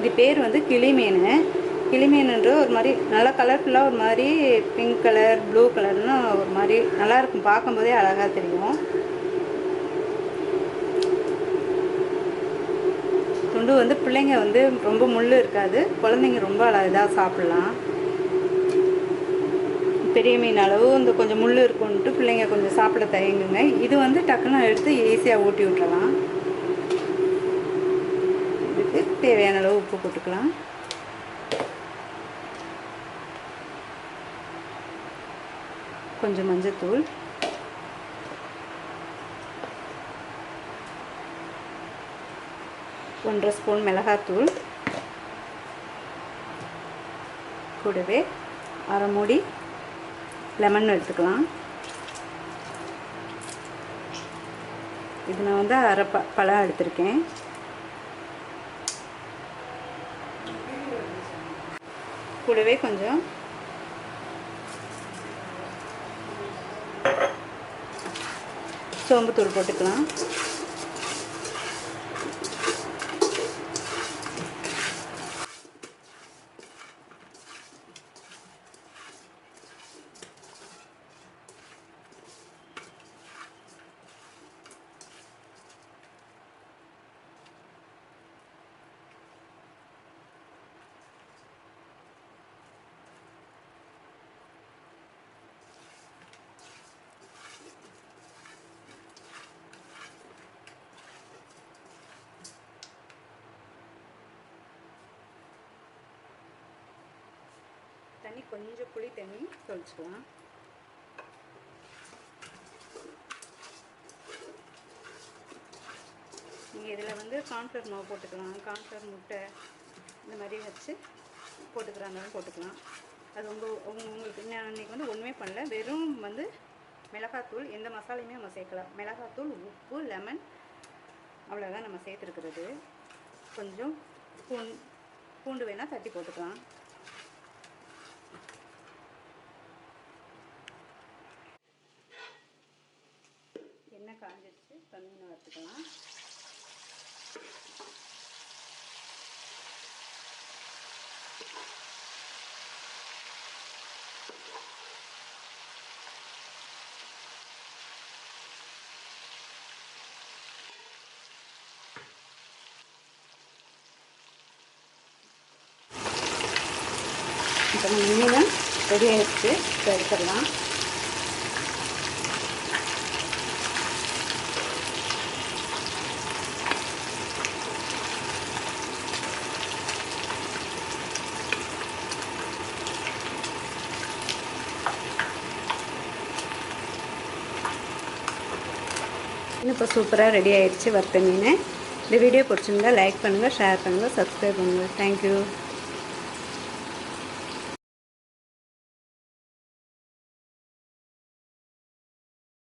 இது பேர் வந்து கிளிமீன். கிளிமீனுன்ற ஒரு மாதிரி நல்லா கலர்ஃபுல்லாக ஒரு மாதிரி பிங்க் கலர் ப்ளூ கலர்னு ஒரு மாதிரி நல்லா இருக்கும். பார்க்கும்போதே அழகாக தெரியும். துண்டு வந்து பிள்ளைங்க வந்து ரொம்ப முள் இருக்காது. குழந்தைங்க ரொம்ப இதாக சாப்பிட்லாம். பெரிய மீன் அளவு இந்த கொஞ்சம் முள் இருக்குன்ட்டு பிள்ளைங்க கொஞ்சம் சாப்பிட தயங்குங்க. இது வந்து டக்குன்னு எடுத்து ஈஸியாக ஊட்டி விட்டுறலாம். தேவையான அளவு உப்பு போட்டுக்கலாம். கொஞ்சம் மஞ்சத்தூள். ஒன்றரை ஸ்பூன் மிளகாத்தூள். கூடவே அரை மூடி லெமன் எடுத்துக்கலாம். இது நான் வந்து அரை ப பழம் எடுத்திருக்கேன். கூடவே கொஞ்சம். சோம்புத்தூள் போட்டுக்கலாம். தண்ணி கொஞ்சம் புளி தண்ணி தொளிச்சுக்கலாம். நீங்கள் இதில் வந்து கார்ன்ஃப்ளவர் மாவு போட்டுக்கலாம். கார்ன்ஃப்ளவர் முட்டை இந்த மாதிரி வச்சு போட்டுக்கிறாங்களும் போட்டுக்கலாம். அது உங்கள் உங்களுக்கு நான் இன்றைக்கி வந்து ஒன்றுமே பண்ணல. வெறும் வந்து மிளகாத்தூள் எந்த மசாலையுமே நம்ம சேர்க்கலாம் மிளகாத்தூள் உப்பு லெமன் அவ்வளோதான் நம்ம சேர்த்துருக்கிறது. கொஞ்சம் பூண்டு பூண்டு வேணால் தட்டி போட்டுக்கலாம். காஞ்சிடுச்சு இப்போ மீன் வறுத்துக்கலாம் இப்போ நம்ம மீனும் ரெடி ஆகிடுச்சு இப்போ எடுத்துடலாம். இப்போ சூப்பராக ரெடி ஆயிடுச்சு வறுத்த மீன். இந்த வீடியோ பிடிச்சிருந்தா லைக் பண்ணுங்கள் ஷேர் பண்ணுங்கள் சப்ஸ்கிரைப் பண்ணுங்கள் தேங்க்யூ